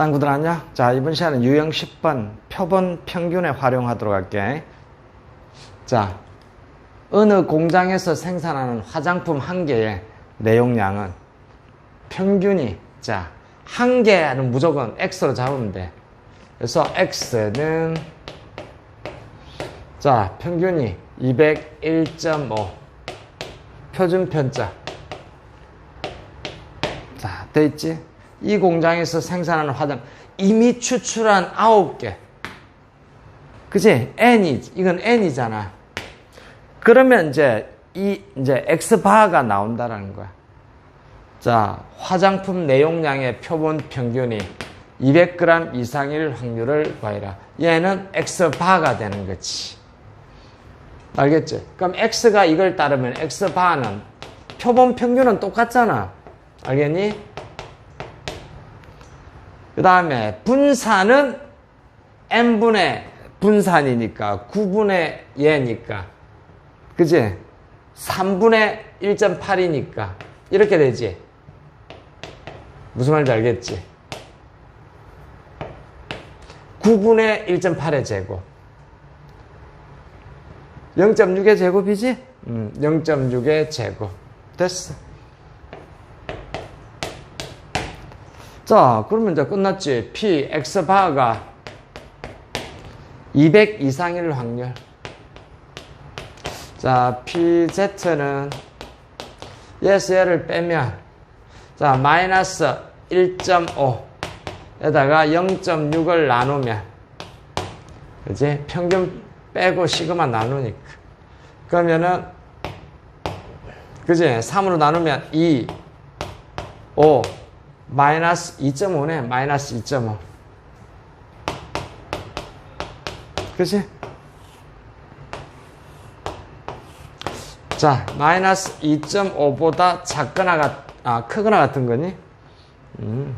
짱구들 안녕? 자, 이번 시간은 유형 10번 표본 평균에 활용하도록 할게. 자, 어느 공장에서 생산하는 화장품 한 개의 내용량은 평균이, 자, 한 개는 무조건 X로 잡으면 돼. 그래서 X는, 자, 평균이 201.5. 표준 편자. 자, 돼 있지? 이 공장에서 생산하는 화장 이미 추출한 9개. 그지? N이, 이건 N이잖아. 그러면 이제 이, 이제 X바가 나온다라는 거야. 자, 화장품 내용량의 표본 평균이 200g 이상일 확률을 구하라. 얘는 X바가 되는 거지. 알겠지? 그럼 X가 이걸 따르면 X바는 표본 평균은 똑같잖아. 알겠니? 그 다음에 분산은 n분의 분산이니까 9분의 얘니까 그지? 3분의 1.8이니까 이렇게 되지 무슨 말인지 알겠지? 9분의 1.8의 제곱 0.6의 제곱이지? 음, 0.6의 제곱 됐어 자, 그러면 이제 끝났지. P, X 바가 200 이상일 확률. 자, PZ는 예스 얘를 빼면 자, 마이너스 1.5에다가 0.6을 나누면 그지? 평균 빼고 시그마 나누니까. 그러면은 그지? 3으로 나누면 2, 5, 마이너스 2.5네. 마이너스 2.5. 그치? 자, 마이너스 2.5보다 작거나 같, 아, 크거나 같은 거니? 음.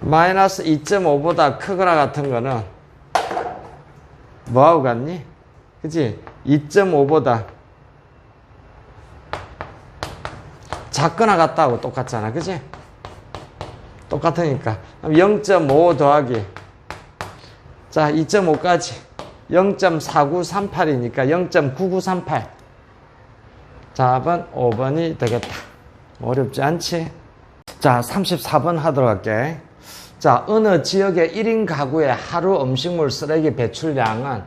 마이너스 2.5보다 크거나 같은 거는 뭐하고 같니? 그치? 2.5보다 작거나 같다고 똑같잖아. 그치? 똑같으니까. 0.5 더하기. 자 2.5까지. 0.4938이니까 0.9938 답은 5번이 되겠다. 어렵지 않지? 자 34번 하도록 할게. 자 어느 지역의 1인 가구의 하루 음식물 쓰레기 배출량은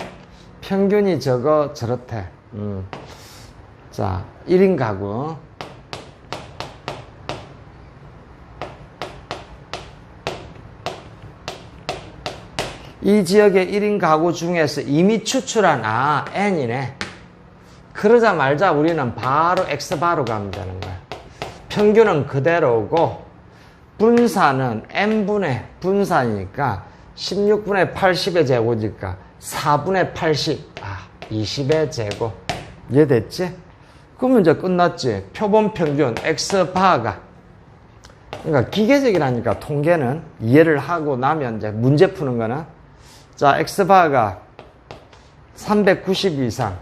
평균이 적어 저렇대. 음. 자 1인 가구 이 지역의 1인 가구 중에서 이미 추출한 아 N이네. 그러자 말자 우리는 바로 X 바로 가면 되는 거야. 평균은 그대로고 분산은 N분의 분산이니까 16분의 80의 제곱이니까 4분의 80, 아 20의 제곱. 이해됐지? 그러면 이제 끝났지. 표본 평균 X 바가 그러니까 기계적이라니까 통계는 이해를 하고 나면 이제 문제 푸는 거는 자, X바가 390 이상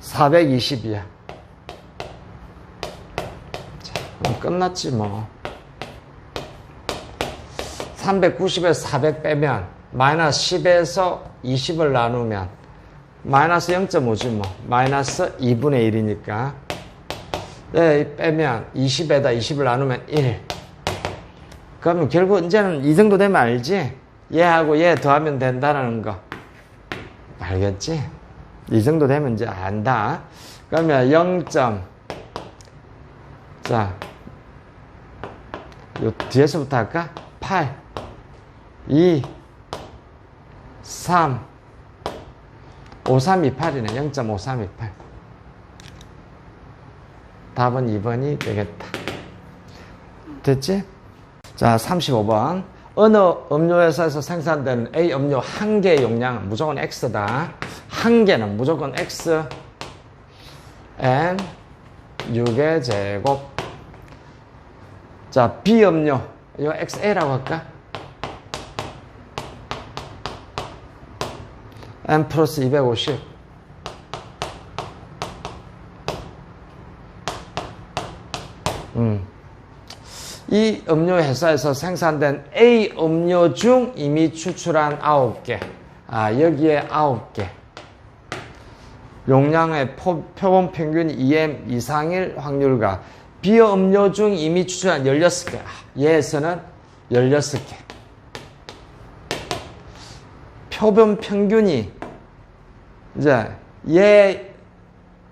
420이야. 자, 끝났지 뭐. 390에서 400 빼면 마이너스 10에서 20을 나누면 마이너스 0.5지 뭐. 마이너스 2분의 1이니까. 네, 빼면 20에다 20을 나누면 1. 그러면 결국 이제는 이 정도 되면 알지? 얘하고 얘 더하면 된다는 거. 알겠지? 이 정도 되면 이제 안다. 그러면 0. 자, 요 뒤에서부터 할까? 8, 2, 3, 5328이네. 0.5328. 답은 2번이 되겠다. 됐지? 자, 35번. 어느 음료회사에서 생산되는 A 음료 한 개의 용량은 무조건 X다. 한 개는 무조건 X. N 6의 제곱. 자, B 음료. 이거 XA라고 할까? N 플러스 250. 음. 이 음료 회사에서 생산된 A 음료 중 이미 추출한 9개. 아, 여기에 9개. 용량의 포, 표본 평균 2M 이상일 확률과 비어 음료 중 이미 추출한 16개. 아, 얘에서는 16개. 표본 평균이 이제 얘,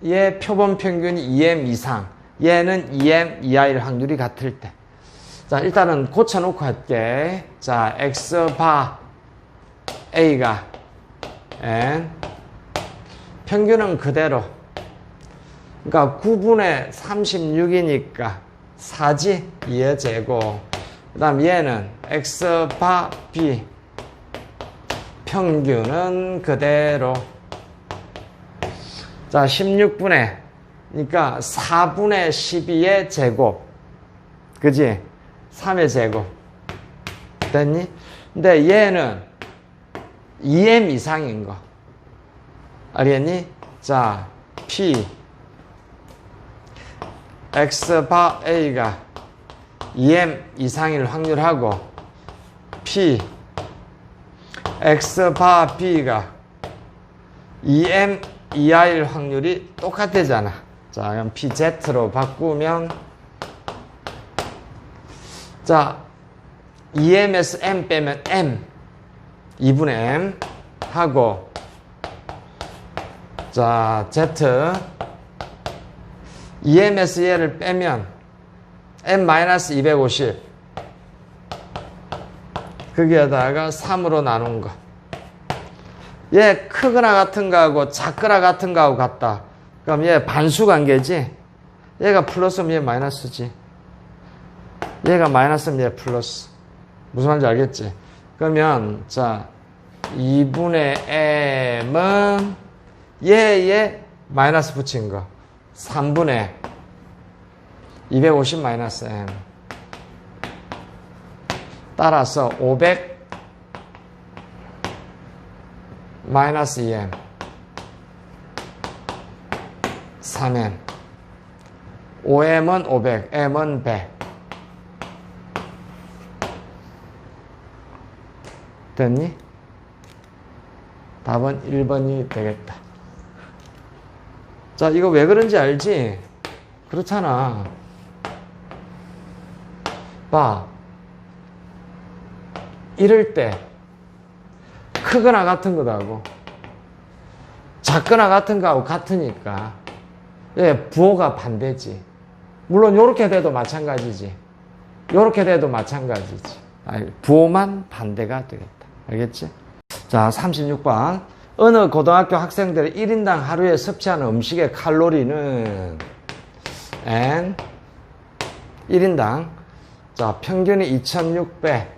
얘 표본 평균이 2M 이상, 얘는 2M 이하일 확률이 같을 때. 자, 일단은 고쳐놓고 할게. 자, X바 A가 N. 평균은 그대로. 그러니까 9분의 36이니까 4지 2의 제곱. 그 다음 얘는 X바 B. 평균은 그대로. 자, 16분의, 그러니까 4분의 12의 제곱. 그지? 3의 제곱. 됐니? 근데 얘는 2m 이상인 거. 알겠니? 자, P. X 바 A가 2m 이상일 확률하고 P. X 바 B가 2m 이하일 확률이 똑같대잖아. 자, 그럼 PZ로 바꾸면 자, 2m에서 m 빼면 m 2분의 m 하고 자, Z 2m에서 얘를 빼면 m-250 거기에다가 3으로 나눈 거. 얘 크거나 같은 거하고 작거나 같은 거하고 같다. 그럼 얘 반수 관계지? 얘가 플러스면 얘 마이너스지. 얘가 마이너스면 얘 플러스. 무슨 말인지 알겠지? 그러면, 자, 2분의 m은 얘에 마이너스 붙인 거. 3분의 250 마이너스 m. 따라서 500 마이너스 2m 3m 5m은 500 m은 100 됐니? 답은 1번이 되겠다 자 이거 왜 그런지 알지? 그렇잖아 봐 이럴 때 크거나 같은 거하고 작거나 같은 거하고 같으니까 예, 부호가 반대지. 물론 이렇게 돼도 마찬가지지. 이렇게 돼도 마찬가지지. 아니, 부호만 반대가 되겠다. 알겠지? 자, 36번. 어느 고등학교 학생들의 1인당 하루에 섭취하는 음식의 칼로리는 N 1인당 자, 평균이 2600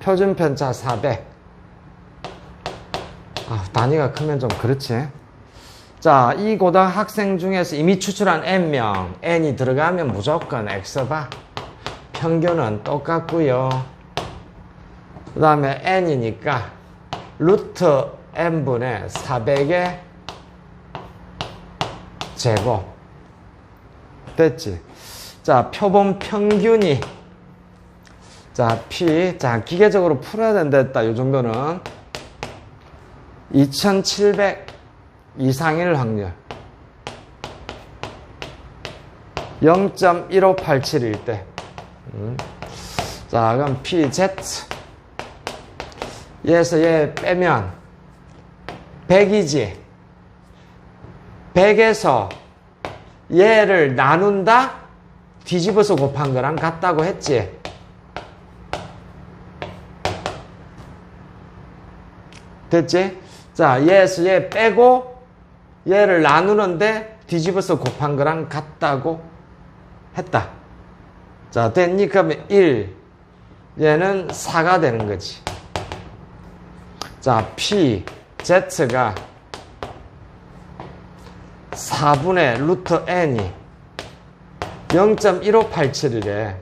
표준 편차 400 아, 단위가 크면 좀 그렇지. 자, 이 고등학생 중에서 이미 추출한 N명, N이 들어가면 무조건 X바. 평균은 똑같고요. 그 다음에 N이니까 루트 N분의 400의 제곱. 됐지? 자, 표본 평균이 자, P. 자, 기계적으로 풀어야 된다. 이 정도는. 2700 이상일 확률 0.1587일 때. 음. 자, 그럼 PZ. 얘에서 얘 빼면 100이지. 100에서 얘를 나눈다? 뒤집어서 곱한 거랑 같다고 했지. 됐지? 자, 얘에서 얘 빼고 얘를 나누는데 뒤집어서 곱한 거랑 같다고 했다. 자, 됐니? 그러면 1. 얘는 4가 되는 거지. 자, P, Z가 4분의 루트 N이 0.1587이래.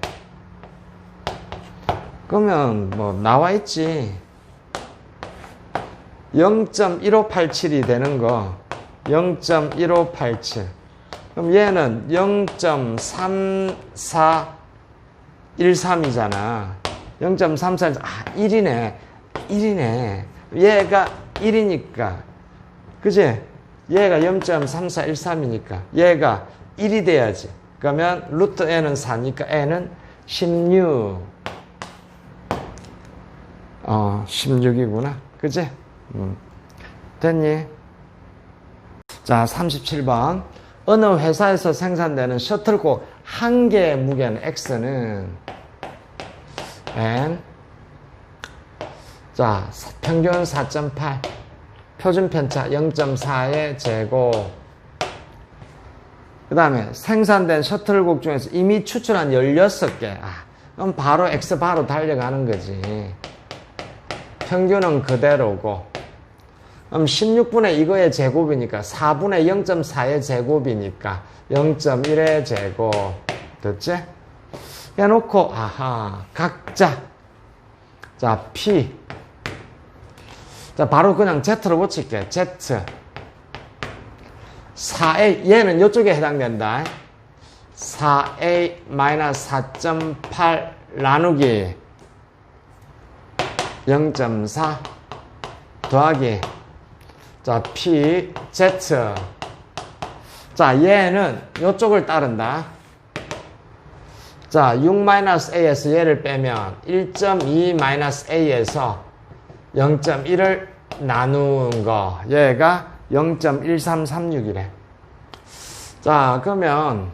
그러면 뭐 나와 있지. 0.1587이 되는 거 0.1587 그럼 얘는 0.34 0.13이잖아. 0.34, 아, 1이네. 1이네. 얘가 1이니까. 그지? 얘가 0.3413이니까. 얘가 1이 돼야지. 그러면 루트 n은 4니까 n은 16. 어, 16이구나. 그지? 음. 됐니? 자, 37번. 어느 회사에서 생산되는 셔틀콕 한 개의 무게는 X는 N. 자, 평균 4.8. 표준 편차 0.4의 제곱. 그 다음에 생산된 셔틀곡 중에서 이미 추출한 16개. 아, 그럼 바로 X 바로 달려가는 거지. 평균은 그대로고. 그럼 16분의 이거의 제곱이니까 4분의 0.4의 제곱이니까 0.1의 제곱. 됐지? 해놓고, 아하, 각자. 자, P. 자, 바로 그냥 Z로 붙일게. Z. 4A, 얘는 이쪽에 해당된다. 4A 4.8 나누기 0.4 더하기 자 P, Z 자 얘는 이쪽을 따른다 자 6-A에서 얘를 빼면 1.2-A에서 0.1을 나누는 거 얘가 0.1336이래 자 그러면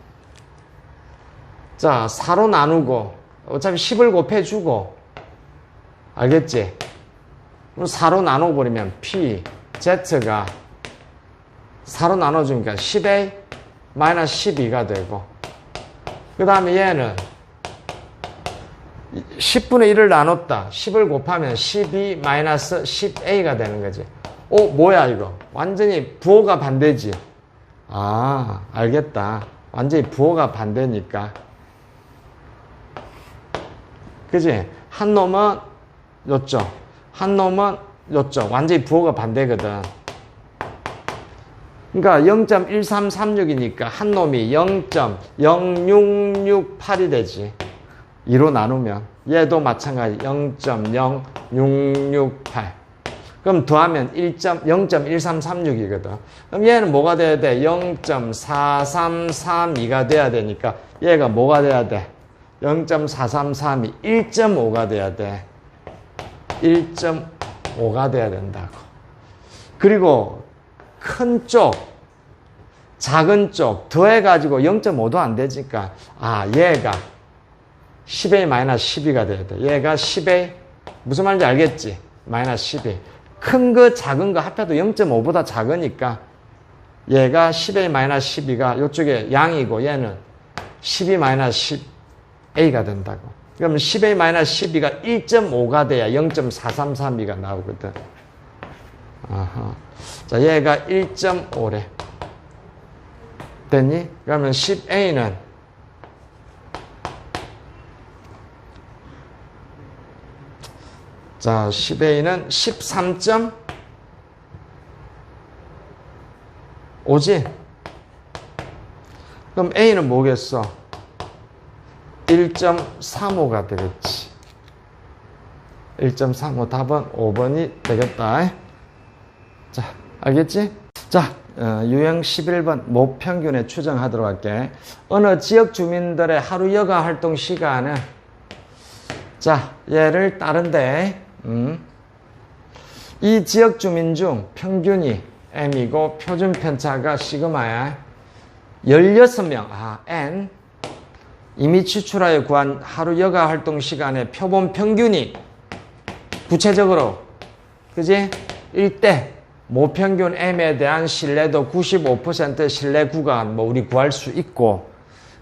자 4로 나누고 어차피 10을 곱해주고 알겠지? 그럼 4로 나눠버리면 P, Z가 4로 나눠주니까 10A 마이너스 12가 되고 그 다음에 얘는 10분의 1을 나눴다. 10을 곱하면 12 마이너스 10A가 되는 거지. 오, 뭐야, 이거? 완전히 부호가 반대지. 아, 알겠다. 완전히 부호가 반대니까. 그지? 한 놈은 요쪽, 한 놈은 요쪽. 완전히 부호가 반대거든. 그러니까 0.1336이니까 한 놈이 0.0668이 되지. 2로 나누면 얘도 마찬가지 0.0668 그럼 더하면 0.1336이거든 그럼 얘는 뭐가 돼야 돼? 0.4332가 돼야 되니까 얘가 뭐가 돼야 돼? 0.4332 1.5가 돼야 돼 1.5가 돼야 된다고 그리고 큰 쪽 작은 쪽 더해가지고 0.5도 안 되니까 아 얘가 10A 마이너스 12가 돼야 돼. 얘가 10A 무슨 말인지 알겠지? 마이너스 12. 큰 거 작은 거 합해도 0.5보다 작으니까 얘가 10A 마이너스 12가 이쪽에 양이고 얘는 12 마이너스 10A가 된다고. 그러면 10A 마이너스 12가 1.5가 돼야 0.433B가 나오거든. 아하. 자, 얘가 1.5래. 됐니? 그러면 10A는 자, 10A는 13.5지? 그럼 A는 뭐겠어? 1.35가 되겠지. 1.35 답은 5번이 되겠다. 자, 알겠지? 자, 어, 유형 11번 모평균에 추정하도록 할게. 어느 지역 주민들의 하루 여가 활동 시간은 자, 얘를 따른데 음. 이 지역 주민 중 평균이 M이고 표준 편차가 시그마야. 16명, 아, N. 이미 추출하여 구한 하루 여가 활동 시간의 표본 평균이 구체적으로, 그지? 1대 모평균 M에 대한 신뢰도 95% 신뢰 구간, 뭐, 우리 구할 수 있고,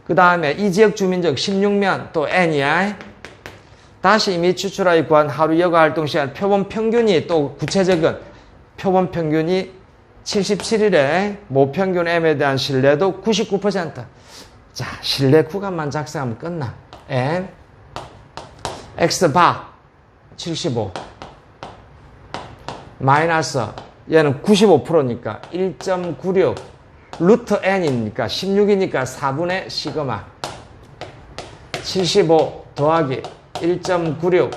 그 다음에 이 지역 주민 적 16면 또 N이야. 다시 이미 추출하여 구한 하루 여가 활동 시간 표본 평균이 또 구체적인 표본 평균이 77일에 모평균 M에 대한 신뢰도 99%. 자, 신뢰 구간만 작성하면 끝나. N X 바 75 마이너스 얘는 95%니까 1.96 루트 N이니까 16이니까 4분의 시그마 75 더하기 1.96.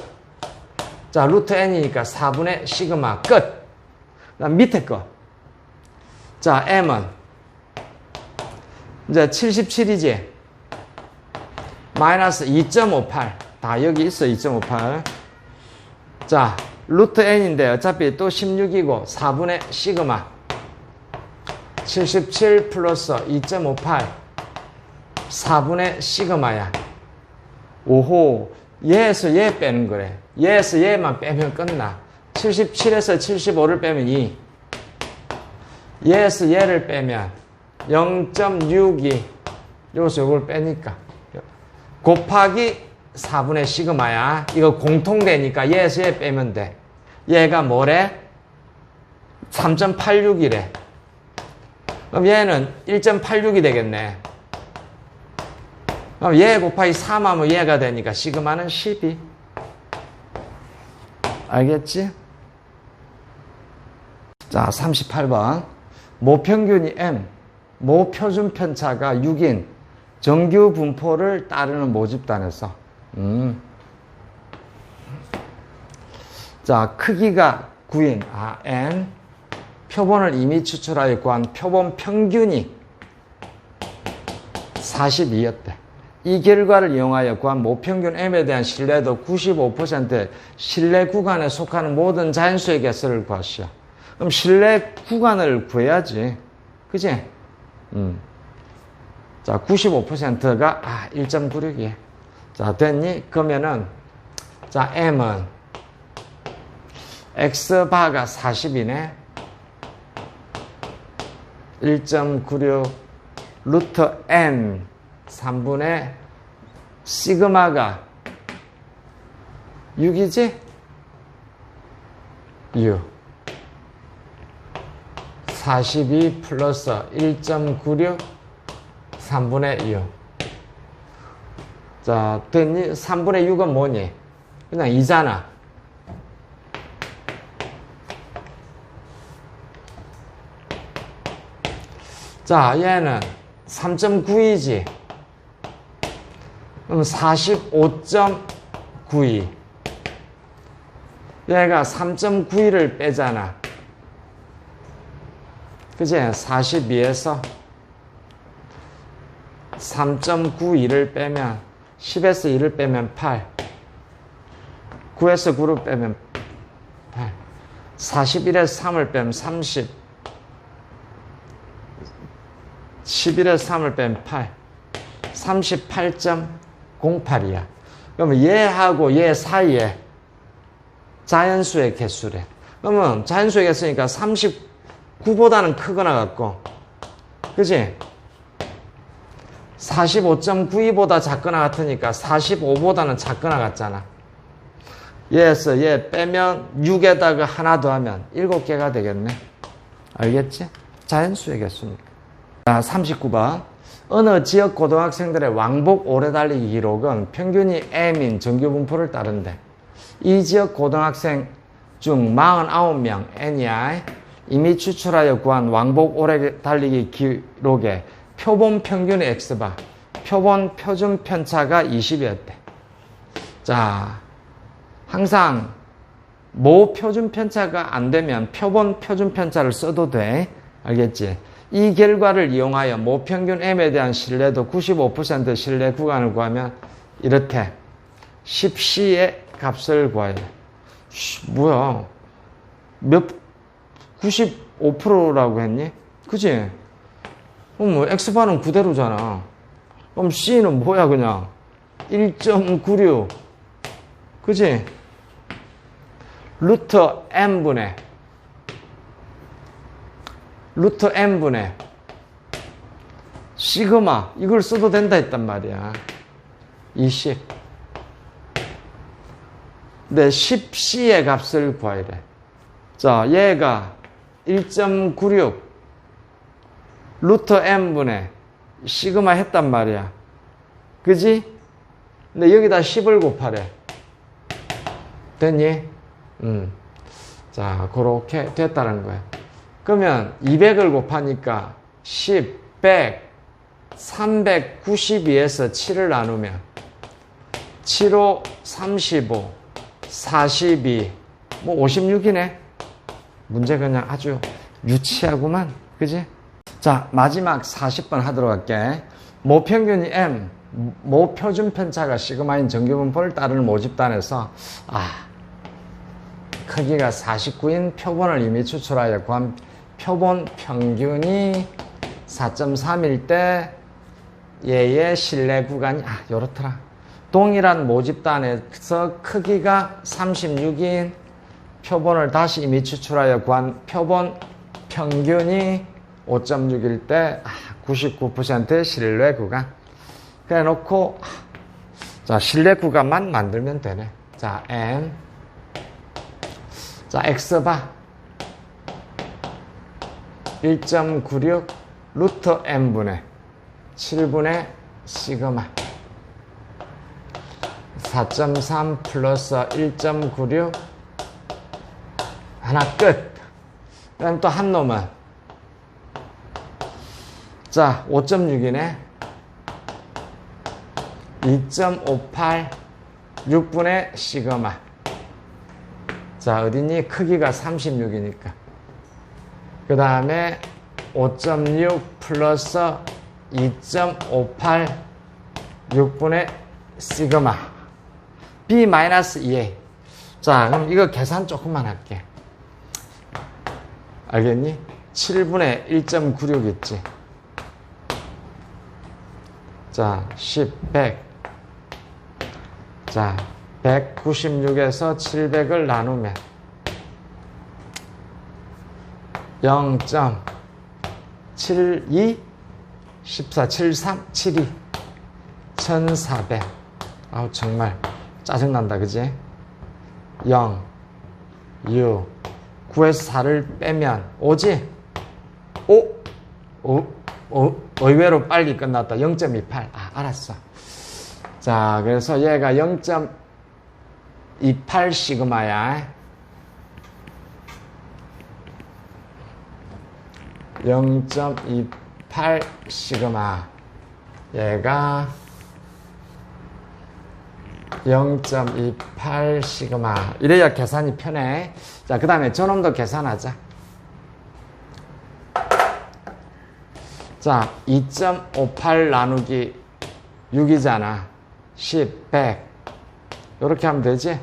자, 루트 n이니까 4분의 시그마 끝. 밑에 거. 자, m은 이제 77이지. 마이너스 2.58. 다 여기 있어, 2.58. 자, 루트 n인데 어차피 또 16이고 4분의 시그마. 77 플러스 2.58. 4분의 시그마야. 오호. 얘에서 얘 빼는 거래. 얘에서 얘만 빼면 끝나. 77에서 75를 빼면 2. 얘에서 얘를 빼면 0.62. 여기서 이걸 빼니까. 곱하기 4분의 시그마야. 이거 공통되니까 얘에서 얘 빼면 돼. 얘가 뭐래? 3.86이래. 그럼 얘는 1.86이 되겠네. 그럼 얘 곱하기 3하면 얘가 되니까 시그마는 12. 알겠지? 자, 38번. 모평균이 M, 모표준 편차가 6인 정규 분포를 따르는 모집단에서 음. 자, 크기가 9인 아, N 표본을 이미 추출하여 구한 표본 평균이 42였대. 이 결과를 이용하여 구한 모평균 M에 대한 신뢰도 95%의 신뢰 구간에 속하는 모든 자연수의 개수를 구하시오. 그럼 신뢰 구간을 구해야지. 그지? 음. 자, 95%가, 아, 1.96이야. 자, 됐니? 그러면은, 자, M은 X바가 40이네. 1.96 루트 N 3분의 시그마가 6이지? 6. 42 플러스 1.96 3분의 6. 자, 됐니? 3분의 6은 뭐니? 그냥 2잖아. 자, 얘는 3.9이지. 그럼 45.92. 얘가 3.92를 빼잖아. 그지? 42에서 3.92를 빼면 10에서 2를 빼면 8. 9에서 9를 빼면 8. 41에서 3을 빼면 30. 11에서 3을 빼면 8. 38.08이야. 그러면 얘하고 얘 사이에 자연수의 개수래. 그러면 자연수의 개수니까 39보다는 크거나 같고. 그지? 45.92보다 작거나 같으니까 45보다는 작거나 같잖아. 얘에서 얘 빼면 6에다가 하나 더하면 7개가 되겠네. 알겠지? 자연수의 개수니까. 자, 39번. 어느 지역 고등학생들의 왕복 오래 달리기 기록은 평균이 M인 정규 분포를 따른대. 이 지역 고등학생 중 49명 NEI 이미 추출하여 구한 왕복 오래 달리기 기록에 표본 평균의 X바, 표본 표준 편차가 20이었대. 자, 항상 모 표준 편차가 안 되면 표본 표준 편차를 써도 돼. 알겠지? 이 결과를 이용하여 모평균 M에 대한 신뢰도 95% 신뢰 구간을 구하면 이렇게 10C의 값을. 쉬, 뭐야? 몇, 95%라고 했니? 그지? 그럼 뭐 X바는 그대로잖아. 그럼 C는 뭐야, 그냥? 1.96. 그지? 루트 M분의 루트 n분의 시그마 이걸 써도 된다 했단 말이야. 20 근데 10c의 값을 구해야 돼자 얘가 1.96 루트 n분의 시그마 했단 말이야. 그지? 근데 여기다 10을 곱하래. 됐니? 음. 자 그렇게 됐다는 거야 그러면 200을 곱하니까 10, 100, 392에서 7을 나누면 75, 35, 42, 뭐 56이네. 문제 그냥 아주 유치하구만. 그지? 자, 마지막 40번 하도록 할게. 모평균이 M, 모표준 편차가 시그마인 정규분포를 따르는 모집단에서, 아, 크기가 49인 표본을 이미 추출하여 구한 표본 평균이 4.3일 때 얘의 실내 구간이 아 요렇더라. 동일한 모집단에서 크기가 36인 표본을 다시 이미 추출하여 구한 표본 평균이 5.6일 때 99%의 실내 구간. 그래 놓고 자 실내 구간만 만들면 되네. 자 n. 자 x 봐 1.96 루트 n분의 7분의 시그마. 4.3 플러스 1.96 하나 끝. 그럼 또 한 놈은. 자 5.6이네 2.58 6분의 시그마. 자 어디니 크기가 36이니까 그 다음에 5.6 플러스 2.58 6분의 시그마. B 마이너스 2A 자 그럼 이거 계산 조금만 할게. 알겠니? 7분의 1.96 있지? 자 10, 100 자 196에서 700을 나누면 0.72 14, 73, 72 1400 아우 정말 짜증난다 그지? 0 6 9에서 4를 빼면 5지? 5 5 5 의외로 빨리 끝났다. 0.28 아 알았어. 자 그래서 얘가 0.28 시그마야 0.28 시그마. 얘가 0.28 시그마. 이래야 계산이 편해. 자그 다음에 저놈도 계산하자. 자 2.58 나누기 6이잖아. 10, 100 이렇게 하면 되지?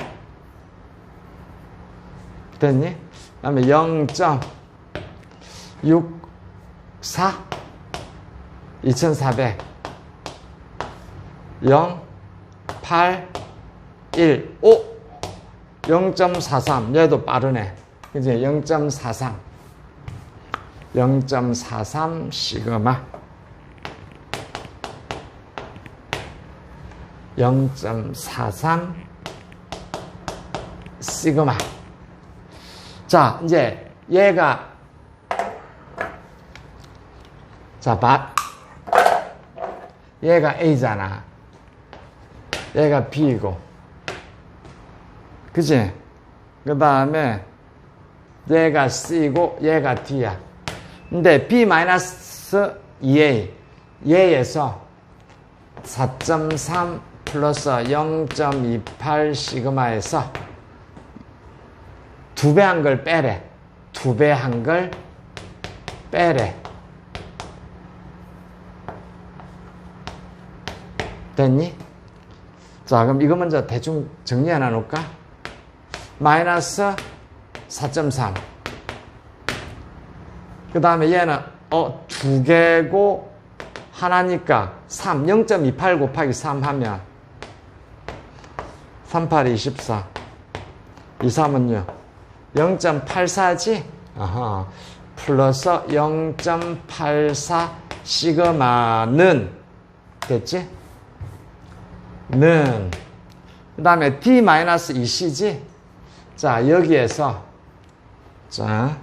됐니? 그 다음에 0.6 4 2400 0 8 1 5 0.43 얘도 빠르네. 그지 0.43 0.43 시그마. 0.43 시그마. 자 이제 얘가 자, 봐. 얘가 A잖아. 얘가 B이고. 그치? 그 다음에 얘가 C고 얘가 D야. 근데 B-2A 얘에서 4.3 플러스 0.28 시그마에서 두 배 한 걸 빼래. 두 배 한 걸 빼래. 됐니? 자, 그럼 이거 먼저 대충 정리 하나 놓을까? 마이너스 4.3. 그 다음에 얘는, 어, 두 개고, 하나니까 3, 0.28 곱하기 3 하면 38, 24. 2, 3은요? 0.84지? 아하. 플러스 0.84 시그마는 됐지? 는. 그 다음에 D-2C지? 자, 여기에서, 자,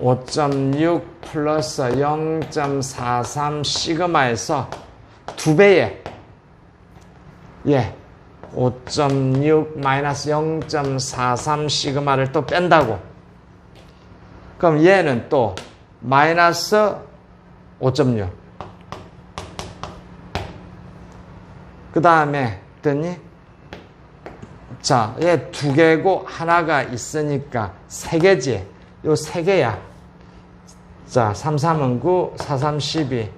5.6 플러스 0.43 시그마에서 두 배에, 예, 5.6 마이너스 0.43 시그마를 또 뺀다고. 그럼 얘는 또 마이너스 5.6. 그 다음에 됐니? 자, 얘 두 개고 하나가 있으니까 세 개지. 요 세 개야. 자, 3, 3은 9, 4, 3, 12.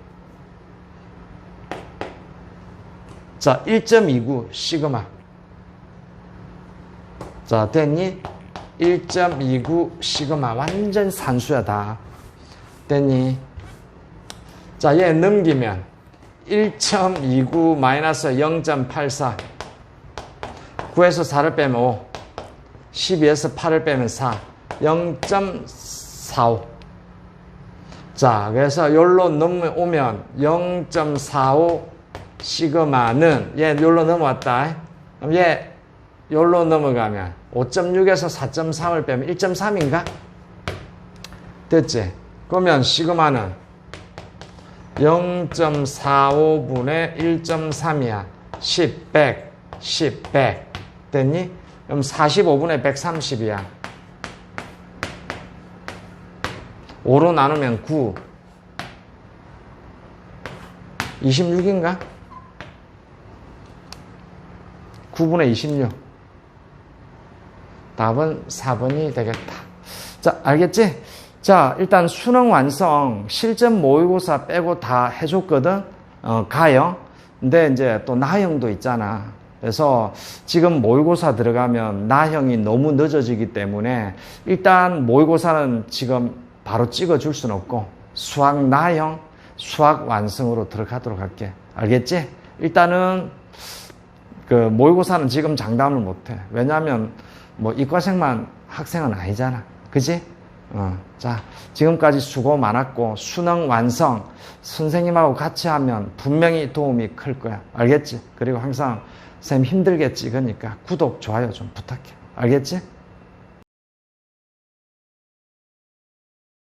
자, 1.29 시그마. 자, 됐니? 1.29 시그마. 완전 산수야, 다. 됐니? 자, 얘 넘기면 1.29 마이너스 0.84. 9에서 4를 빼면 5. 12에서 8을 빼면 4. 0.45. 자, 그래서 열로 넘어오면 0.45 시그마는 얘 열로 넘어왔다. 그럼 얘 열로 넘어가면 5.6에서 4.3을 빼면 1.3인가? 됐지? 그러면 시그마는 0.45분의 1.3이야. 10, 100, 10, 100. 됐니? 그럼 45분의 130이야. 5로 나누면 9. 26인가? 9분의 26. 답은 4번이 되겠다. 자, 알겠지? 자, 일단 수능 완성, 실전 모의고사 빼고 다 해줬거든? 어, 가요. 근데 이제 또 나형도 있잖아. 그래서 지금 모의고사 들어가면 나형이 너무 늦어지기 때문에 일단 모의고사는 지금 바로 찍어줄 수는 없고 수학 나형, 수학 완성으로 들어가도록 할게. 알겠지? 일단은 그 모의고사는 지금 장담을 못해. 왜냐하면 뭐 이과생만 학생은 아니잖아. 그지? 어, 자, 지금까지 수고 많았고, 수능 완성, 선생님하고 같이 하면 분명히 도움이 클 거야. 알겠지? 그리고 항상, 선생님 힘들겠지. 그러니까 구독, 좋아요 좀 부탁해. 알겠지?